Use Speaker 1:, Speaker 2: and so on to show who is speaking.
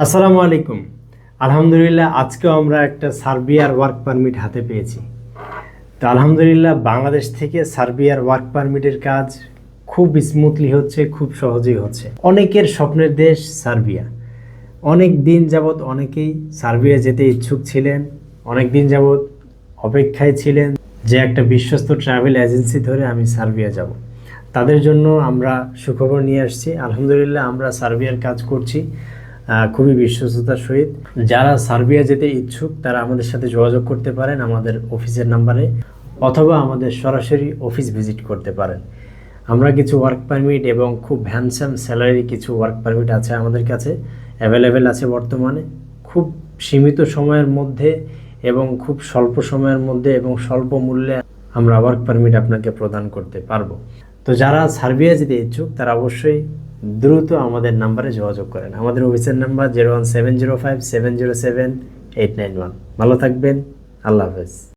Speaker 1: আসসালামু আলাইকুম। আলহামদুলিল্লাহ, আজকেও আমরা একটা সার্বিয়ার ওয়ার্ক পারমিট হাতে পেয়েছি। তো আলহামদুলিল্লাহ, বাংলাদেশ থেকে সার্বিয়ার ওয়ার্ক পারমিটের কাজ খুব স্মুথলি হচ্ছে, খুব সহজেই হচ্ছে। অনেকের স্বপ্নের দেশ সার্বিয়া। অনেক দিন যাবৎ অনেকেই সার্বিয়া যেতে ইচ্ছুক ছিলেন, অনেক দিন যাবৎ অপেক্ষায় ছিলেন যে একটা বিশ্বস্ত ট্রাভেল এজেন্সি ধরে আমি সার্বিয়া যাব। তাদের জন্য আমরা সুখবর নিয়ে আসছি। আলহামদুলিল্লাহ, আমরা সার্বিয়ার কাজ করছি। খুবই বিশ্বস্ততার সহিত। যারা সার্বিয়া যেতে ইচ্ছুক, তারা আমাদের সাথে যোগাযোগ করতে পারেন আমাদের অফিসের নাম্বারে, অথবা আমাদের সরাসরি অফিস ভিজিট করতে পারেন। আমরা কিছু ওয়ার্ক পারমিট এবং খুব হ্যান্ডসাম স্যালারি কিছু ওয়ার্ক পারমিট আছে আমাদের কাছে অ্যাভেলেবেল আছে বর্তমানে। খুব সীমিত সময়ের মধ্যে এবং খুব স্বল্প সময়ের মধ্যে এবং স্বল্প মূল্যে আমরা ওয়ার্ক পারমিট আপনাকে প্রদান করতে পারব। তো যারা সার্বিয়া যেতে ইচ্ছুক, তারা অবশ্যই দ্রুত আমাদের নাম্বারে যোগাযোগ করেন। আমাদের অফিসের number zero one seven zero five seven zero seven eight nine one. ভালো থাকবেন। আল্লাহ হাফেজ।